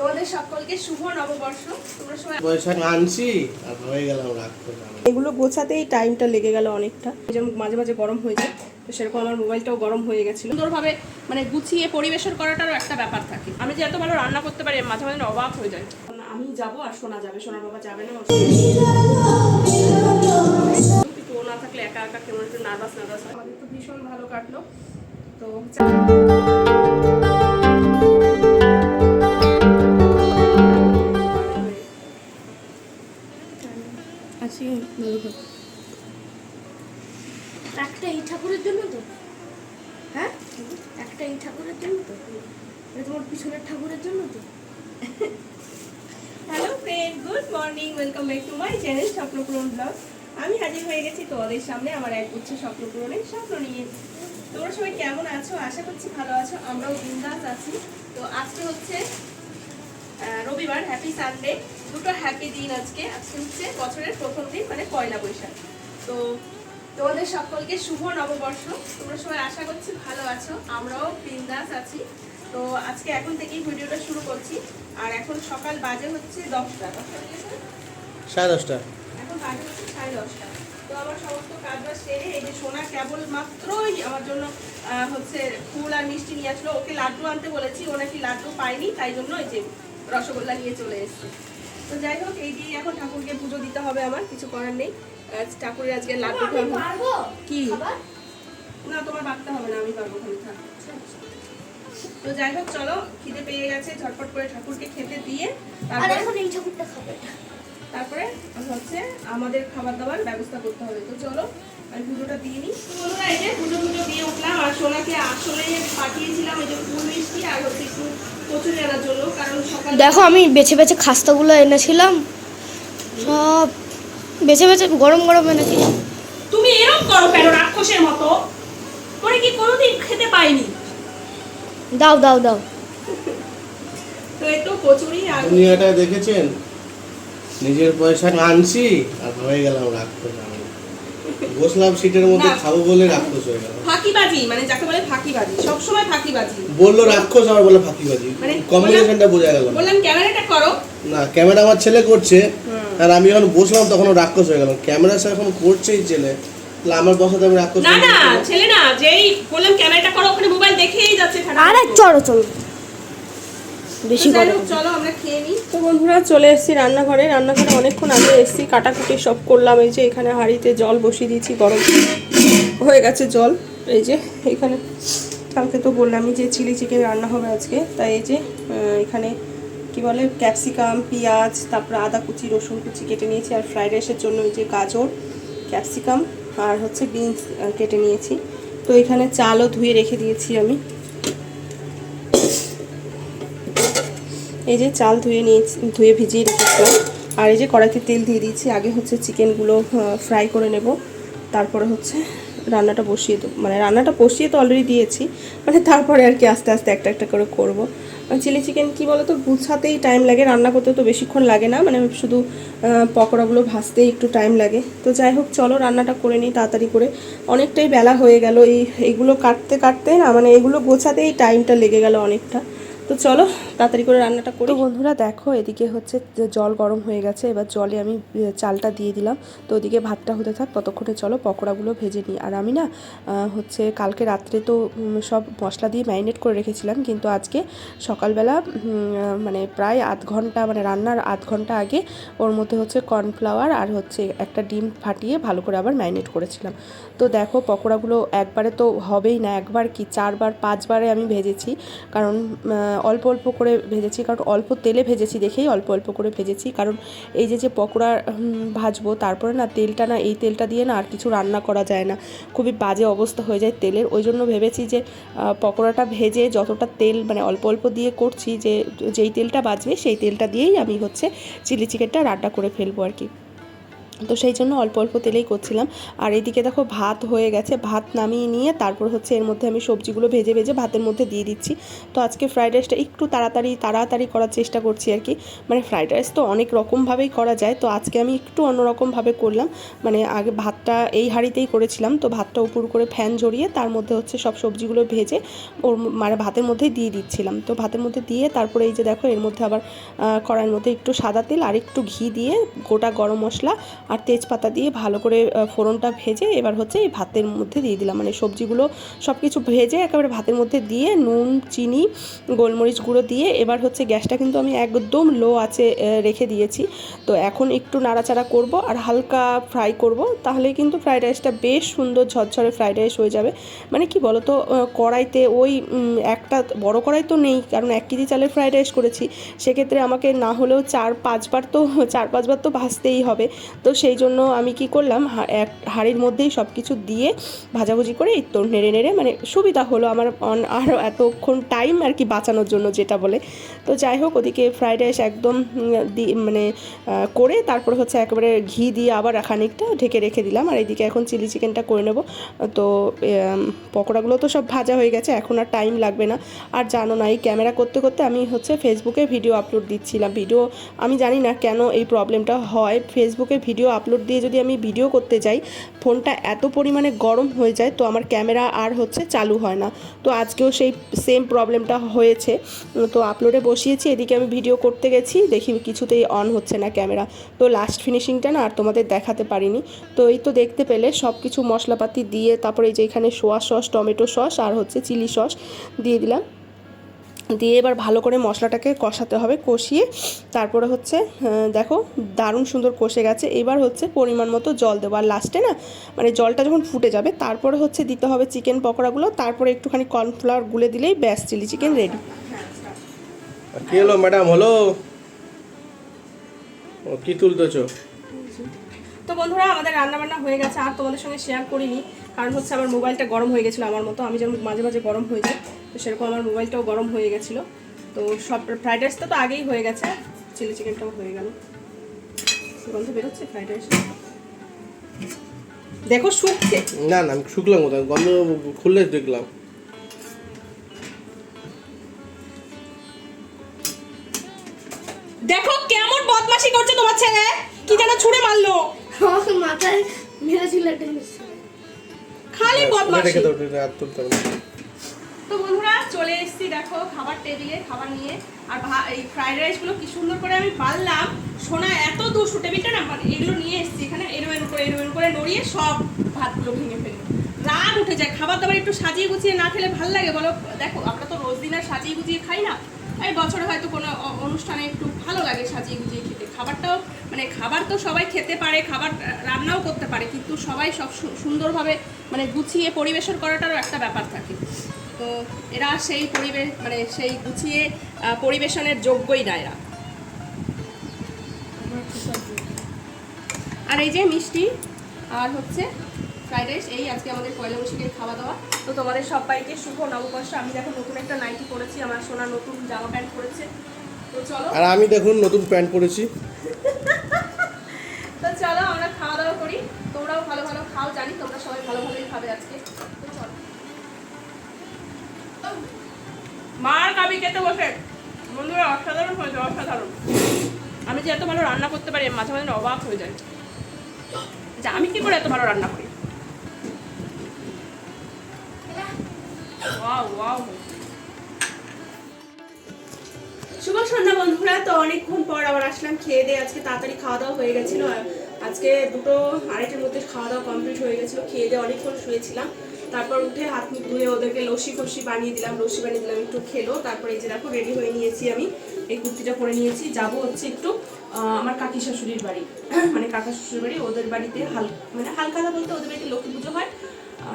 তোমাদের সকলকে শুভ নববর্ষ। তোমরা সবাই পয়সা আনছি আর হয়ে গেলাম রাগ এগুলো গোছাতেই টাইমটা লেগে গেল অনেকটা। যেমন মাঝে মাঝে গরম হয়ে যায় তো সেরকম আমার মোবাইলটাও গরম হয়ে গেছিল। সুন্দরভাবে মানে গুছিয়ে পরিবেশন করাটারও একটা ব্যাপার থাকে। আমি যে এত ভালো রান্না করতে পারি মাঝে মাঝে অবাক হয়ে যায়। আমি যাব আর শোনা যাবে সোনার বাবা যাবে না। কিন্তু ও না থাকলে একা একা কেমন একটু নার্ভাস নার্ভাস হয়। আমাদের তো ভীষণ ভালো কাটলো। তো একটা এই ঠাকুরের জন্য তো? হ্যাঁ? একটা এই ঠাকুরের জন্য তো? এটা তোমার পিছনের ঠাকুরের জন্য তো? Hello friend good morning welcome back to my channel Swapnapuran blog আমি হাজির হয়ে গেছি তোমাদের সামনে আমার এক উচ্চ স্বপ্নপূরণের স্বপ্ন নিয়ে। তোমরা সবাই কেমন আছো? আশা করছি ভালো আছো আমরাও বিন্দাস আছি। তো আজকে হচ্ছে রবিবার হ্যাপি সানডে দুটো হ্যাপি দিন আজকে। আজকে হচ্ছে বছরের প্রথম দিন মানে পয়লা বৈশাখ। তো তোমাদের সকলকে শুভ নববর্ষ। তোমরা সবাই আশা করছি ভালো আছো। আমরাও বিন্দাস আছি। তো আজকে এখন থেকেই ভিডিওটা শুরু করছি। আর এখন সকাল বাজে হচ্ছে দশটা। দশটা সাড়ে দশটা। এখন বাজে হচ্ছে সাড়ে দশটা। তো আমার সমস্ত কাজ বাজ সেরে এই যে সোনা কেবল মাত্রই আমার জন্য হচ্ছে ফুল আর মিষ্টি নিয়ে আসলো। ওকে লাড্ডু আনতে বলেছি। ও নাকি লাড্ডু পাইনি তাই জন্য এই যে রসগোল্লা নিয়ে চলে এসেছে। তো যাই হোক এই দিয়ে এখন ঠাকুরকে পুজো দিতে হবে আমার কিছু করার নেই। ঠাকুরের আজকে লাড্ডু কি? না তোমার বাড়তে হবে না আমি পারব তো যাই হোক চলো খিদে পেয়ে গেছে ঝটপট করে ঠাকুরকে খেতে দিয়ে তারপরে এখন এই ঠাকুরটা খাবে। তারপরে হচ্ছে আমাদের খাবার দাবার ব্যবস্থা করতে হবে। তো চলো পুজোটা দিয়ে নিই বন্ধুরা এই যে পুজো পুজো দিয়ে উঠলাম আর সোনাকে আসলে পাঠিয়েছিলাম এই যে ফুল মিষ্টি আর হচ্ছে একটু কচুরি আনার জন্য কারণ সকাল দেখো আমি বেছে বেছে খাস্তাগুলো এনেছিলাম। সব বেছে বেছে গরম গরম এনেছি। তুমি এরকম করো কেন রাক্ষসের মতো? তোরে কি কোনোদিন খেতে পাইনি? দাও দাও দাও। তো এই তো কচুরি আর দুনিয়াটা দেখেছেন? নিজের পয়সা আনছি আর হয়ে গেলাম করলাম বসলাম সিটের মধ্যে খাব বলে রাক্ষস হয়ে গেল। ফাঁকিবাজি মানে যাকে বলে ফাঁকিবাজি সবসময় ফাঁকিবাজি। বলল রাক্ষস আমার বলে ফাঁকিবাজি। মানে কম্বিনেশনটা বোঝা গেল বললাম ক্যামেরাটা করো। না ক্যামেরা আমার ছেলে করছে আর আমি যখন বসলাম তখন রাক্ষস হয়ে গেল। ক্যামেরা সে এখন করছেই ছেলে। তাহলে আমার বসাতে আমি রাক্ষস না না ছেলে না যেই বললাম ক্যামেরাটা করো ওখানে মোবাইল দেখেই যাচ্ছে আরে চলো চলো। বেশি চলো আমরা খেয়ে নিই। তো বন্ধুরা চলে এসেছি রান্নাঘরে। রান্নাঘরে অনেকক্ষণ আগে এসেছি কাটাকুটি সব করলাম। এই যে এখানে হাঁড়িতে জল বসিয়ে দিয়েছি গরম হয়ে গেছে জল। এই যে এখানে কালকে তো বললামই যে চিলি চিকেন রান্না হবে আজকে। তাই এই যে এখানে কি বলে ক্যাপসিকাম পেঁয়াজ তারপরে আদা কুচি রসুন কুচি কেটে নিয়েছি আর ফ্রাইড রাইসের জন্য এই যে গাজর ক্যাপসিকাম আর হচ্ছে বিনস কেটে নিয়েছি। তো এখানে চালও ধুয়ে রেখে দিয়েছি আমি। এই যে চাল ধুয়ে নিয়েছি, ধুয়ে ভিজিয়ে রেখেছিলাম। আর এই যে কড়াইতে তেল দিয়ে দিয়েছি, আগে হচ্ছে চিকেনগুলো ফ্রাই করে নেব। তারপরে হচ্ছে রান্নাটা বসিয়ে দেবো। মানে রান্নাটা বসিয়ে তো অলরেডি দিয়েছি মানে তারপরে আর কি আস্তে আস্তে একটা একটা করে করব। চিলি চিকেন কি বলো তো গুছাতেই টাইম লাগে, রান্না করতে তো বেশিক্ষণ লাগে না। মানে শুধু পকোড়াগুলো ভাজতেই একটু টাইম লাগে। তো যাই হোক, চলো রান্নাটা করে নিই তাড়াতাড়ি করে। অনেকটাই বেলা হয়ে গেল, এই এইগুলো কাটতে কাটতে না মানে এগুলো গোছাতেই টাইমটা লেগে গেল অনেকটা। তো চলো, তাড়াতাড়ি করে রান্নাটা করি। বন্ধুরা দেখো, এদিকে হচ্ছে জল গরম হয়ে গেছে, এবার জলে আমি চালটা দিয়ে দিলাম। তো ওদিকে ভাতটা হতে থাক, ততক্ষণে চলো পকোড়াগুলো ভেজে নিই। আর আমি না হচ্ছে কালকে রাত্রে তো সব মশলা দিয়ে ম্যারিনেট করে রেখেছিলাম, কিন্তু আজকে সকালবেলা মানে প্রায় আধ ঘণ্টা মানে রান্নার আধ ঘণ্টা আগে ওর মধ্যে হচ্ছে কর্নফ্লাওয়ার আর হচ্ছে একটা ডিম ফাটিয়ে ভালো করে আবার ম্যারিনেট করেছিলাম। তো দেখো, পকোড়াগুলো একবারে তো হবেই না, একবার কি চারবার, পাঁচবারে আমি ভেজেছি। কারণ অল্প অল্প করে ভেজেছি, কারণ অল্প তেলে ভেজেছি দেখেই অল্প অল্প করে ভেজেছি। কারণ এই যে যে পকোড়া ভাজবো, তারপরে না তেলটা না, এই তেলটা দিয়ে না আর কিছু রান্না করা যায় না। খুবই বাজে অবস্থা হয়ে যায় তেলের। ওই জন্য ভেবেছি যে পকোড়াটা ভেজে যতটা তেল মানে অল্প অল্প দিয়ে করছি যে, যেই তেলটা বাজবে সেই তেলটা দিয়েই আমি হচ্ছে চিলি চিকেনটা রান্না করে ফেলব আর কি। তো সেই জন্য অল্প অল্প তেলেই করছিলাম। আর এদিকে দেখো ভাত হয়ে গেছে, ভাত নামিয়ে নিয়ে তারপর হচ্ছে এর মধ্যে আমি সবজিগুলো ভেজে ভেজে ভাতের মধ্যে দিয়ে দিচ্ছি। তো আজকে ফ্রাইড রাইসটা একটু তাড়াতাড়ি তাড়াতাড়ি করার চেষ্টা করছি আর কি। মানে ফ্রাইড রাইস তো অনেক রকমভাবেই করা যায়, তো আজকে আমি একটু অন্যরকমভাবে করলাম। মানে আগে ভাতটা এই হাঁড়িতেই করেছিলাম, তো ভাতটা উপর করে ফ্যান ঝরিয়ে তার মধ্যে হচ্ছে সব সবজিগুলো ভেজে ওর মানে ভাতের মধ্যে দিয়ে দিচ্ছিলাম। তো ভাতের মধ্যে দিয়ে তারপরে এই যে দেখো এর মধ্যে আবার কড়াইয়ের মধ্যে একটু সাদা তেল আর একটু ঘি দিয়ে গোটা গরম মশলা আর তেজপাতা দিয়ে ভালো করে ফোড়নটা ভেজে এবার হচ্ছে এই ভাতের মধ্যে দিয়ে দিলাম। মানে সবজিগুলো সব কিছু ভেজে একেবারে ভাতের মধ্যে দিয়ে নুন, চিনি, গোলমরিচ গুঁড়ো দিয়ে এবার হচ্ছে গ্যাসটা কিন্তু আমি একদম লো আছে রেখে দিয়েছি। তো এখন একটু নাড়াচাড়া করব আর হালকা ফ্রাই করব তাহলে কিন্তু ফ্রাইড রাইসটা বেশ সুন্দর ঝরঝরে ফ্রাইড রাইস হয়ে যাবে। মানে কি বলো তো কড়াইতে ওই একটা বড় কড়াই তো নেই, কারণ এক কেজি চালের ফ্রাইড রাইস করেছি। সেক্ষেত্রে আমাকে না হলেও চার পাঁচবার তো, চার পাঁচবার তো ভাজতেই হবে। তো সেই জন্য আমি কি করলাম এক হাঁড়ির মধ্যেই সব কিছু দিয়ে ভাজাভুজি করে এই তো নেড়ে নেড়ে মানে সুবিধা হলো আমার অন- আরও এতক্ষণ টাইম আর কি বাঁচানোর জন্য যেটা বলে। তো যাই হোক, ওদিকে ফ্রাইড রাইস একদম মানে করে তারপর হচ্ছে একেবারে ঘি দিয়ে আবার খানিকটা ঢেকে রেখে দিলাম। আর এইদিকে এখন চিলি চিকেনটা করে নেব। তো পকোড়াগুলো তো সব ভাজা হয়ে গেছে, এখন আর টাইম লাগবে না। আর জানো না, এই ক্যামেরা করতে করতে আমি হচ্ছে ফেসবুকে ভিডিও আপলোড দিচ্ছিলাম। ভিডিও, আমি জানি না কেন এই প্রবলেমটা হয়। ফেসবুকে ভিডিও আপলোড দিয়ে যদি আমি ভিডিও করতে যাই, ফোনটা এত পরিমাণে গরম হয়ে যায়, তো আমার ক্যামেরা আর হচ্ছে চালু হয় না। তো আজকেও সেই সেম প্রবলেমটা হয়েছে। তো আপলোডে বসিয়েছি, এদিকে আমি ভিডিও করতে গেছি, দেখি কিছুতেই অন হচ্ছে না ক্যামেরা তো লাস্ট ফিনিশিংটা না আর তোমাদের দেখাতে পারিনি। তো এই তো দেখতে পেলে সব কিছু মশলাপাতি দিয়ে, তারপরে এই যে এখানে সোয়া সস, টমেটো সস আর হচ্ছে চিলি সস দিয়ে দিলাম। দিয়ে এবার ভালো করে মশলাটাকে কষাতে হবে কষিয়ে তারপরে হচ্ছে দেখো দারুণ সুন্দর কষে গেছে। এবার হচ্ছে পরিমাণ মতো জল দেবো। আর লাস্টে না মানে জলটা যখন ফুটে যাবে তারপরে হচ্ছে দিতে হবে চিকেন পকোড়াগুলো। তারপরে একটুখানি কর্নফ্লাওয়ার গুলে দিলেই ব্যাস চিলি চিকেন রেডি কি হলো ম্যাডাম হলো? ও কি তুলতেছো? তো বন্ধুরা আমাদের রান্না বান্না হয়ে গেছে। আর তোমাদের সঙ্গে শেয়ার করিনি কারণ হচ্ছে আমার মোবাইলটা গরম হয়ে গেছিল আমার মতো। আমি যেমন মাঝে মাঝে গরম হয়ে যাই। তো সেরকম আমার মোবাইলটাও গরম হয়ে গেছিল। তো সব ফ্রাইড রাইসটা তো আগেই হয়ে গেছে চিলি চিকেনটাও হয়ে গেল। গন্ধ বেরোচ্ছে ফ্রাইড রাইস দেখো শুকছে। না না আমি শুকলাম কোথায়? গন্ধ খুললে দেখলাম। দেখো কেমন বদমাশি করছে তোমার ছেলে। কি যেন ছুঁড়ে মারলো। মাথায় মেরেছিল খালি এটা বদমাশি। তো বন্ধুরা, চলে এসেছি দেখো খাবার টেবিলে, খাবার নিয়ে। আর এই ফ্রাইড রাইসগুলো কি সুন্দর করে আমি পারলাম সোনা এত দুষ্টু, টেবিলটা না মানে এগুলো নিয়ে এসেছি এখানে এরো এরো করে এরো এরো করে নড়িয়ে সব ভাতগুলো ভেঙে ফেলে। রাগ উঠে যায় খাবার দাবার একটু সাজিয়ে গুছিয়ে না খেলে ভালো লাগে বলো? দেখো, আমরা তো রোজ দিন আর সাজিয়ে গুছিয়ে খাই না। এই বছরে হয়তো কোনো অনুষ্ঠানে একটু ভালো লাগে সাজিয়ে গুছিয়ে খেতে। খাবারটাও মানে খাবার তো সবাই খেতে পারে, খাবার রান্নাও করতে পারে, কিন্তু সবাই সব সুন্দরভাবে মানে গুছিয়ে পরিবেশন করাটারও একটা ব্যাপার থাকে। তো এরা সেই পরিবেশ মানে সেই গুছিয়ে পরিবেশনের যোগ্যই না এরা। আর এই যে মিষ্টি আর হচ্ছে ফ্রাইড রাইস এই আজকে আমাদের পয়লা বৈশাখের খাওয়া দাওয়া তো তোমাদের সবাইকে শুভ নববর্ষ। আমি দেখো নতুন একটা নাইটি পরেছি আমার সোনা নতুন জামা প্যান্ট পরেছে। তো চলো। আর আমি দেখুন নতুন প্যান্ট পরেছি। তো চলো আমরা খাওয়া দাওয়া করি। তোমরাও ভালো ভালো খাও জানি তোমরা সবাই ভালো ভালোই খাবে আজকে। কাবি খেতে বসে। বন্ধুরা, অসাধারণ হয়েছে, অসাধারণ। আমি যে এত ভালো রান্না করতে পারি মাঝে মাঝে অবাক হয়ে যায় যে আমি কি করে এত ভালো রান্না করি? শুভ সন্ধ্যা, বন্ধুরা। তো অনেকক্ষণ পর আবার আসলাম খেয়ে দিয়ে। আজকে তাড়াতাড়ি খাওয়া দাওয়া হয়ে গেছিল। আজকে দুটো আড়াইটের মধ্যে খাওয়া দাওয়া কমপ্লিট হয়ে গেছিল। খেয়ে দিয়ে অনেকক্ষণ শুয়েছিলাম। তারপর উঠে হাত মুখ ধুয়ে ওদেরকে লস্যি ফসি বানিয়ে দিলাম, লস্যি বানিয়ে দিলাম, একটু খেলো। তারপরে এই যে দেখো রেডি হয়ে নিয়েছি আমি। এই কুর্তিটা পরে নিয়েছি। যাব হচ্ছে একটু আমার কাকি শাশুড়ির বাড়ি। মানে কাকা শ্বশুর বাড়ি, ওদের বাড়িতে হাল মানে হালকা বলতে ওদের বাড়িতে লক্ষ্মী পুজো হয়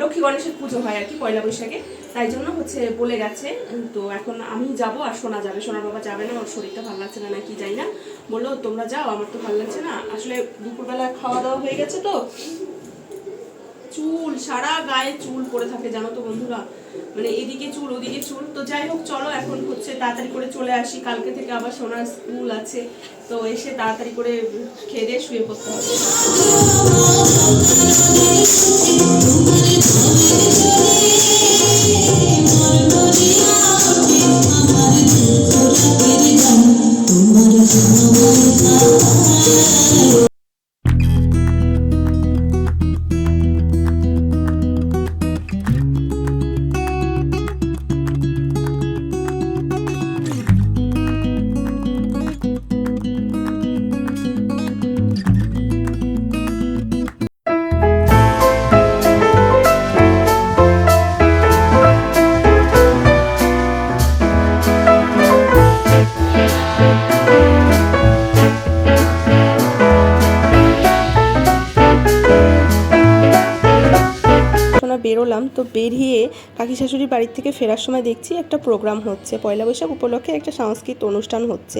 লক্ষ্মী গণেশের পুজো হয় আর কি পয়লা বৈশাখে। তাই জন্য হচ্ছে বলে গেছে, তো এখন আমি যাব আর সোনা যাবে। সোনার বাবা যাবে না, ওর শরীরটা ভালো লাগছে না নাকি যাই না। বলল, তোমরা যাও, আমার তো ভালো লাগছে না। আসলে দুপুরবেলা খাওয়া দাওয়া হয়ে গেছে তো চুল, সারা গায়ে চুল পড়ে থাকে জানো তো বন্ধুরা। মানে এদিকে চুল, ওদিকে চুল। তো যাই হোক, চলো এখন হচ্ছে তাড়াতাড়ি করে চলে আসি। কালকে থেকে আবার সোনার স্কুল আছে। তো এসে তাড়াতাড়ি করে খেয়ে দিয়ে শুয়ে পড়তে হবে। তো বেরিয়ে কাকি শাশুড়ির বাড়ির থেকে ফেরার সময় দেখছি একটা প্রোগ্রাম হচ্ছে। পয়লা বৈশাখ উপলক্ষে একটা সাংস্কৃতিক অনুষ্ঠান হচ্ছে।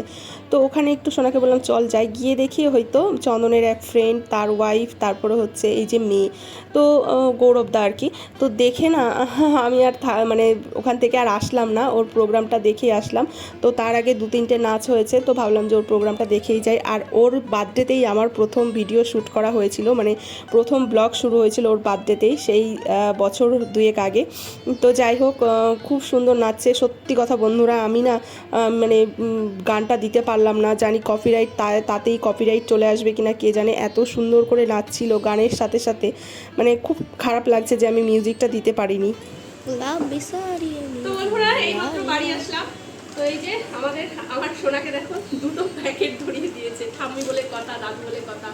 তো ওখানে একটু সোনাকে বললাম, চল যাই। গিয়ে দেখি হয়তো চন্দনের এক ফ্রেন্ড তার ওয়াইফ তারপরে হচ্ছে এই যে মেয়ে। তো গৌরবদা আর কি তো দেখে না, আমি আর মানে ওখান থেকে আর আসলাম না। ওর প্রোগ্রামটা দেখেই আসলাম। তো তার আগে দু তিনটে নাচ হয়েছে। তো ভাবলাম যে ওর প্রোগ্রামটা দেখেই যাই। আর ওর বার্থডেতেই আমার প্রথম ভিডিও শ্যুট করা হয়েছিল। মানে প্রথম ব্লগ শুরু হয়েছিল ওর বার্থডেতেই সেই বছর দুয়েক আগে। তো যাই হোক খুব সুন্দর নাচছে। সত্যি কথা বন্ধুরা আমি না মানে গানটা দিতে পারলাম না। জানি কপিরাইট তাতেই কপিরাইট চলে আসবে কিনা কে জানে? এত সুন্দর করে নাচছিল গানের সাথে সাথে। মানে খুব খারাপ লাগছে যে আমি মিউজিকটা দিতে পারিনি। তো বন্ধুরা এইমাত্র বাড়ি আসলাম। তো এই যে আমাদের আমার সোনাকে দেখো দুটো প্যাকেট ধরিয়ে দিয়েছে। ঠাম্মি বলে কথা দাদু বলে কথা।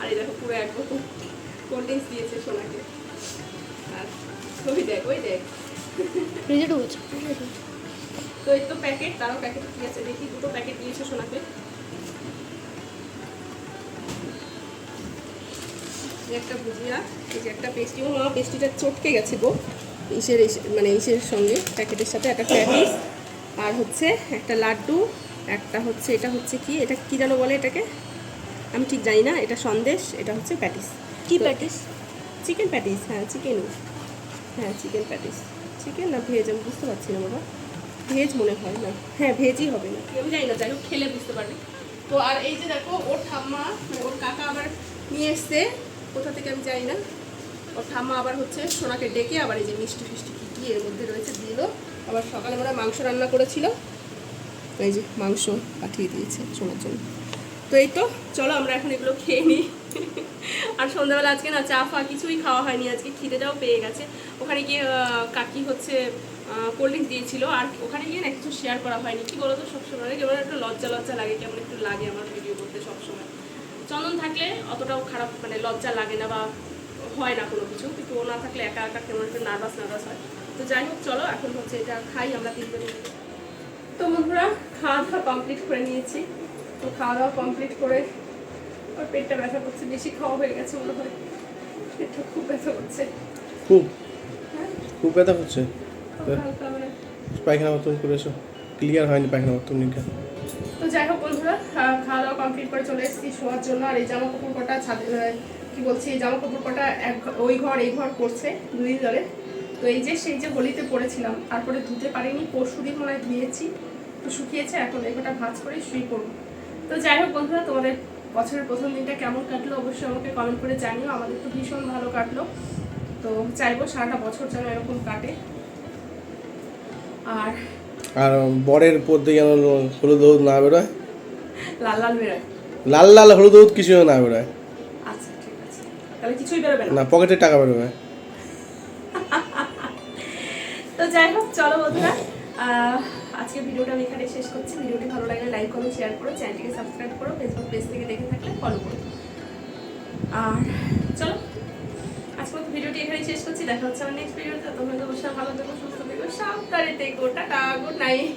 আর এই দেখো পুরো একদম কোল্ড ড্রিঙ্কস দিয়েছে সোনাকে। আর ওই দেখ ওই দেখ। ফ্রিজে ঢুকছে তো এই তো প্যাকেট তারও প্যাকেট কি আছে? দেখি দুটো প্যাকেট দিয়েছে সোনাকে। একটা ভুজিয়া এই যে একটা পেস্টি ও মা পেস্টিটা চটকে গেছে গো। ইসের ইসে- মানে ইসের সঙ্গে প্যাকেটের সাথে একটা প্যাটিস আর হচ্ছে একটা লাড্ডু একটা হচ্ছে এটা হচ্ছে কি? এটা কি যেন বলে এটাকে? আমি ঠিক জানি না। এটা সন্দেশ এটা হচ্ছে প্যাটিস। কি প্যাটিস? চিকেন প্যাটিস হ্যাঁ চিকেনই হ্যাঁ চিকেন প্যাটিস। চিকেন না ভেজ? আমি বুঝতে পারছি না বাবা। ভেজ মনে হয় না। হ্যাঁ ভেজই হবে না। আমি জানি না, যাই হোক, খেলে বুঝতে পারবে। তো আর এই যে দেখো, ওর ঠাম্মা মানে ওর কাকা আবার নিয়ে এসছে। কোথা থেকে আমি জানি না। ওর ঠাম্মা আবার হচ্ছে সোনাকে ডেকে আবার এই যে মিষ্টি ফিষ্টি কী কী এর মধ্যে রয়েছে দিল। আবার সকালে ওরা মাংস রান্না করেছিল। এই যে মাংস পাঠিয়ে দিয়েছে সোনার জন্য। তো এই তো, চলো আমরা এখন এগুলো খেয়ে নিই। আর সন্ধ্যাবেলা আজকে না চা ফা কিছুই খাওয়া হয়নি, আজকে খিদেটাও পেয়ে গেছে। ওখানে গিয়ে কাকি হচ্ছে কোল্ড ড্রিঙ্কস দিয়েছিল, আর ওখানে গিয়ে না কিছু শেয়ার করা হয়নি। কি বলতো, সবসময় কেমন একটু লজ্জা লজ্জা লাগে, কেমন একটু লাগে আমার ভিডিও করতে সবসময়। চন্দন থাকলে অতটাও খারাপ মানে লজ্জা লাগে না বা হয় না কোনো কিছু, কিন্তু ও না থাকলে একা একা কেমন একটু নার্ভাস নার্ভাস হয়। তো যাই হোক, চলো, এখন হচ্ছে এটা খাই আমরা তিনজনে। তো বন্ধুরা, খাওয়া দাওয়া কমপ্লিট করে নিয়েছি। তো খাওয়া দাওয়া কমপ্লিট করে ওর পেটটা ব্যথা করছে বেশি খাওয়া হয়ে গেছে মনে হয়। পেটটা খুব ব্যথা করছে। খুব? হ্যাঁ। খুব ব্যথা হচ্ছে মানে। পায়খানা বাথরুম করে এসো। ক্লিয়ার হয়নি পায়খানা বাথরুম নিকা তো যাই হোক বন্ধুরা খাওয়া দাওয়া কমপ্লিট করে চলে এসেছি শোয়ার জন্য। আর এই জামা কাপড় কটা ছাদে কি বলছি এই জামা কাপড় কটা এক ওই ঘর এই ঘর করছে দুই ধরে তো এই যে সেই যে হোলিতে পরেছিলাম তারপরে ধুতে পারিনি পরশু দিন মনে হয় ধুয়েছি। তো শুকিয়েছে এখন এই কটা ভাজ করে শুয়ে করব তো যাই হোক বন্ধুরা তোমাদের বছরের প্রথম দিনটা কেমন কাটলো অবশ্যই আমাকে কমেন্ট করে জানিও। আমাদের তো ভীষণ ভালো কাটলো। তো চাইব সারাটা বছর যেন এরকম কাটে। আর আর বরের পদ্মে যেন হলুদ হলুদ না বেরোয়। লাল লাল বেরোয়। লাল লাল হলুদ হলুদ কিছু না বেরোয়। আচ্ছা ঠিক আছে। তাহলে কিছুই বেরোবে না। না পকেটে টাকা বেরোবে। তো যাই হোক চলো বন্ধুরা। আজকে ভিডিওটা আমি এখানে শেষ করছি। ভিডিওটি ভালো লাগলে লাইক করো শেয়ার করো, চ্যানেলটিকে সাবস্ক্রাইব করো ফেসবুক পেজ থেকে দেখে থাকলে ফলো করো। আর চলো, আজকে ভিডিওটি এখানে শেষ করছি। দেখা হচ্ছে আমার নেক্সট ভিডিওতে তোমরা তো অবশ্যই ভালো থেকো, সুস্থ থেকো, সাবধানে থেকো। Tata good night